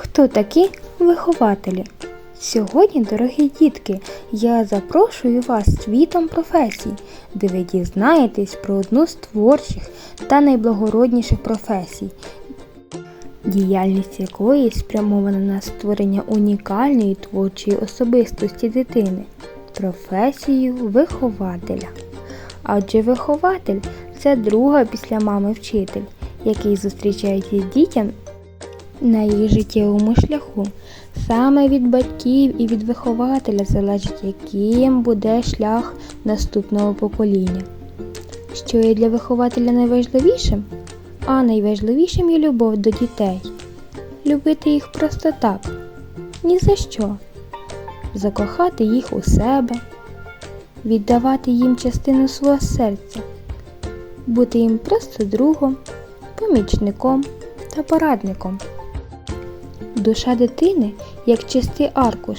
Хто такі вихователі? Сьогодні, дорогі дітки, я запрошую вас світом професій, де ви дізнаєтесь про одну з творчих та найблагородніших професій, діяльність якої спрямована на створення унікальної творчої особистості дитини, професію вихователя. Адже вихователь це друга після мами вчитель, який зустрічається дітям на їх життєвому шляху. Саме від батьків і від вихователя залежить, яким буде шлях наступного покоління. Що є для вихователя найважливішим? А найважливішим є любов до дітей. Любити їх просто так, ні за що. Закохати їх у себе, віддавати їм частину свого серця, бути їм просто другом, помічником та порадником. Душа дитини як чистий аркуш.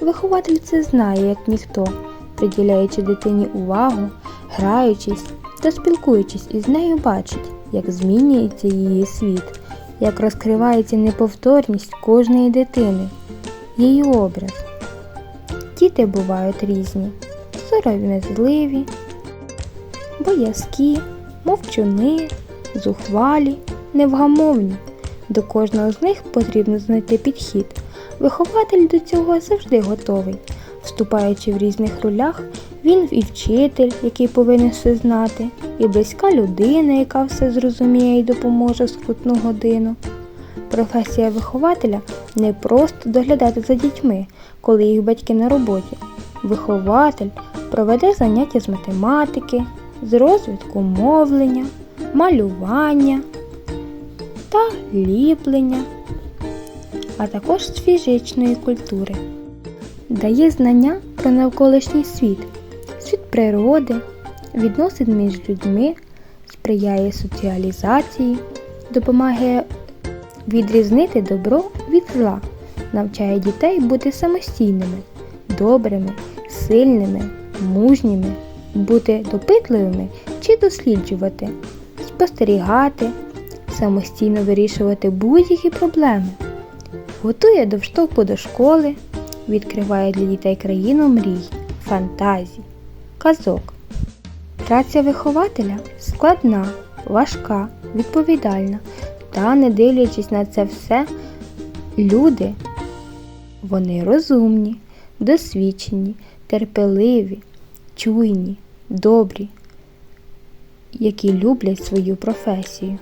Вихователь це знає, як ніхто, приділяючи дитині увагу, граючись та спілкуючись із нею, бачить, як змінюється її світ, як розкривається неповторність кожної дитини, її образ. Діти бувають різні, сором'язливі, боязкі, мовчуни, зухвалі, невгамовні. До кожного з них потрібно знайти підхід. Вихователь до цього завжди готовий. Вступаючи в різних ролях, він і вчитель, який повинен все знати, і близька людина, яка все зрозуміє і допоможе в скрутну годину. Професія вихователя не просто доглядати за дітьми, коли їх батьки на роботі. Вихователь проведе заняття з математики, з розвитку мовлення, малювання та ліплення, а також з фізичної культури. Дає знання про навколишній світ, світ природи, відносин між людьми, сприяє соціалізації, допомагає відрізнити добро від зла, навчає дітей бути самостійними, добрими, сильними, мужніми, бути допитливими чи досліджувати, спостерігати, самостійно вирішувати будь-які проблеми, готує до вштовху до школи, відкриває для дітей країну мрій, фантазій, казок. Праця вихователя складна, важка, відповідальна, та, не дивлячись на це все, люди, вони розумні, досвідчені, терпеливі, чуйні, добрі, які люблять свою професію.